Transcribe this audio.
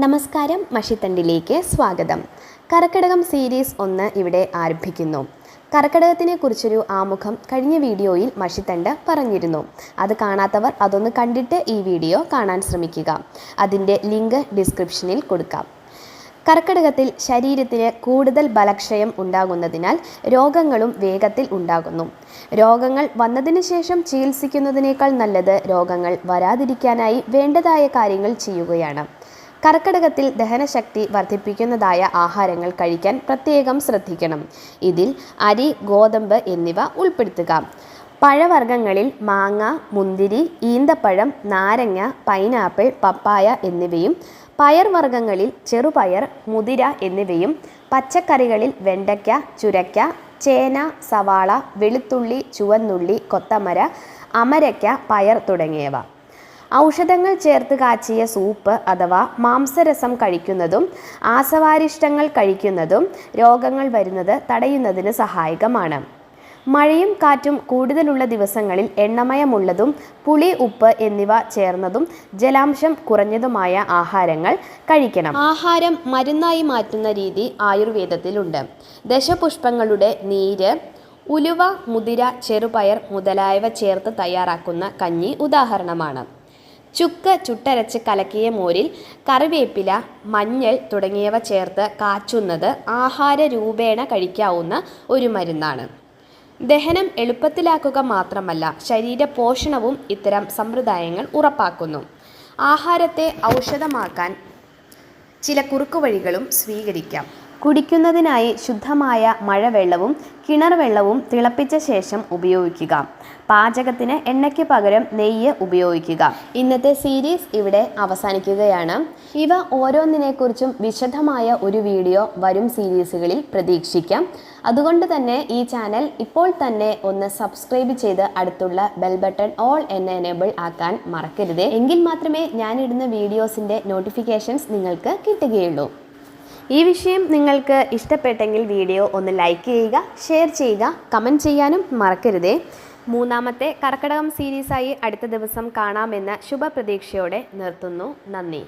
നമസ്കാരം മഷിത്തണ്ടിലേക്ക് സ്വാഗതം. കർക്കിടകം സീരീസ് ഒന്ന് ഇവിടെ ആരംഭിക്കുന്നു. കർക്കിടകത്തിനെ കുറിച്ചൊരു ആമുഖം കഴിഞ്ഞ വീഡിയോയിൽ മഷിത്തണ്ട് പറഞ്ഞിരുന്നു. അത് കാണാത്തവർ അതൊന്ന് കണ്ടിട്ട് ഈ വീഡിയോ കാണാൻ ശ്രമിക്കുക. അതിന്റെ ലിങ്ക് ഡിസ്ക്രിപ്ഷനിൽ കൊടുക്കാം. കർക്കിടകത്തിൽ ശരീരത്തിന് കൂടുതൽ ബലക്ഷയം ഉണ്ടാകുന്നതിനാൽ രോഗങ്ങളും വേഗത്തിൽ ഉണ്ടാകുന്നു. രോഗങ്ങൾ വന്നതിന് ശേഷം ചികിത്സിക്കുന്നതിനേക്കാൾ നല്ലത് രോഗങ്ങൾ വരാതിരിക്കാനായി വേണ്ടതായ കാര്യങ്ങൾ ചെയ്യുകയാണ്. കർക്കിടകത്തിൽ ദഹനശക്തി വർദ്ധിപ്പിക്കുന്നതായ ആഹാരങ്ങൾ കഴിക്കാൻ പ്രത്യേകം ശ്രദ്ധിക്കണം. ഇതിൽ അരി ഗോതമ്പ് എന്നിവ ഉൾപ്പെടുത്തുക. പഴവർഗങ്ങളിൽ മാങ്ങ മുന്തിരി ഈന്തപ്പഴം നാരങ്ങ പൈനാപ്പിൾ പപ്പായ എന്നിവയും പയർവർഗങ്ങളിൽ ചെറുപയർ മുതിര എന്നിവയും പച്ചക്കറികളിൽ വെണ്ടയ്ക്ക ചുരയ്ക്ക ചേന സവാള വെളുത്തുള്ളി ചുവന്നുള്ളി കൊത്തമര അമരയ്ക്ക പയർ തുടങ്ങിയവ. ഔഷധങ്ങൾ ചേർത്ത് കാച്ചിയ സൂപ്പ് അഥവാ മാംസരസം കഴിക്കുന്നതും ആസവാരിഷ്ടങ്ങൾ കഴിക്കുന്നതും രോഗങ്ങൾ വരുന്നത് തടയുന്നതിന് സഹായകമാണ്. മഴയും കാറ്റും കൂടുതലുള്ള ദിവസങ്ങളിൽ എണ്ണമയമുള്ളതും പുളി ഉപ്പ് എന്നിവ ചേർന്നതും ജലാംശം കുറഞ്ഞതുമായ ആഹാരങ്ങൾ കഴിക്കണം. ആഹാരം മരുന്നായി മാറ്റുന്ന രീതി ആയുർവേദത്തിലുണ്ട്. ദശപുഷ്പങ്ങളുടെ നീര് ഉലുവ മുതിര ചെറുപയർ മുതലായവ ചേർത്ത് തയ്യാറാക്കുന്ന കഞ്ഞി ഉദാഹരണമാണ്. ചുക്ക് ചുട്ടരച്ച് കലക്കിയ മോരിൽ കറിവേപ്പില മഞ്ഞൾ തുടങ്ങിയവ ചേർത്ത് കാച്ചുന്നത് ആഹാര രൂപേണ കഴിക്കാവുന്ന ഒരു മരുന്നാണ്. ദഹനം എളുപ്പത്തിലാക്കുക മാത്രമല്ല ശരീര പോഷണവും ഇത്തരം സമ്പ്രദായങ്ങൾ ഉറപ്പാക്കുന്നു. ആഹാരത്തെ ഔഷധമാക്കാൻ ചില കുറുക്കുവഴികളും സ്വീകരിക്കാം. കുടിക്കുന്നതിനായി ശുദ്ധമായ മഴവെള്ളവും കിണർ വെള്ളവും തിളപ്പിച്ച ശേഷം ഉപയോഗിക്കുക. പാചകത്തിന് എണ്ണയ്ക്ക് പകരം നെയ്യ് ഉപയോഗിക്കുക. ഇന്നത്തെ സീരീസ് ഇവിടെ അവസാനിക്കുകയാണ്. ഇവ ഓരോന്നിനെക്കുറിച്ചും വിശദമായ ഒരു വീഡിയോ വരും സീരീസുകളിൽ പ്രതീക്ഷിക്കാം. അതുകൊണ്ട് തന്നെ ഈ ചാനൽ ഇപ്പോൾ തന്നെ ഒന്ന് സബ്സ്ക്രൈബ് ചെയ്ത് അടുത്തുള്ള ബെൽ ബട്ടൺ ഓൾ എന്ന എനേബിൾ ആക്കാൻ മറക്കരുത്. എങ്കിൽ മാത്രമേ ഞാനിടുന്ന വീഡിയോസിന്റെ നോട്ടിഫിക്കേഷൻസ് നിങ്ങൾക്ക് കിട്ടുകയുള്ളൂ. ഈ വിഷയം നിങ്ങൾക്ക് ഇഷ്ടപ്പെട്ടെങ്കിൽ വീഡിയോ ഒന്ന് ലൈക്ക് ചെയ്യുക ഷെയർ ചെയ്യുക കമന്റ് ചെയ്യാനും മറക്കരുതേ. മൂന്നാമത്തെ കർക്കടകം സീരീസായി അടുത്ത ദിവസം കാണാമെന്ന ശുഭപ്രതീക്ഷയോടെ നിർത്തുന്നു. നന്ദി.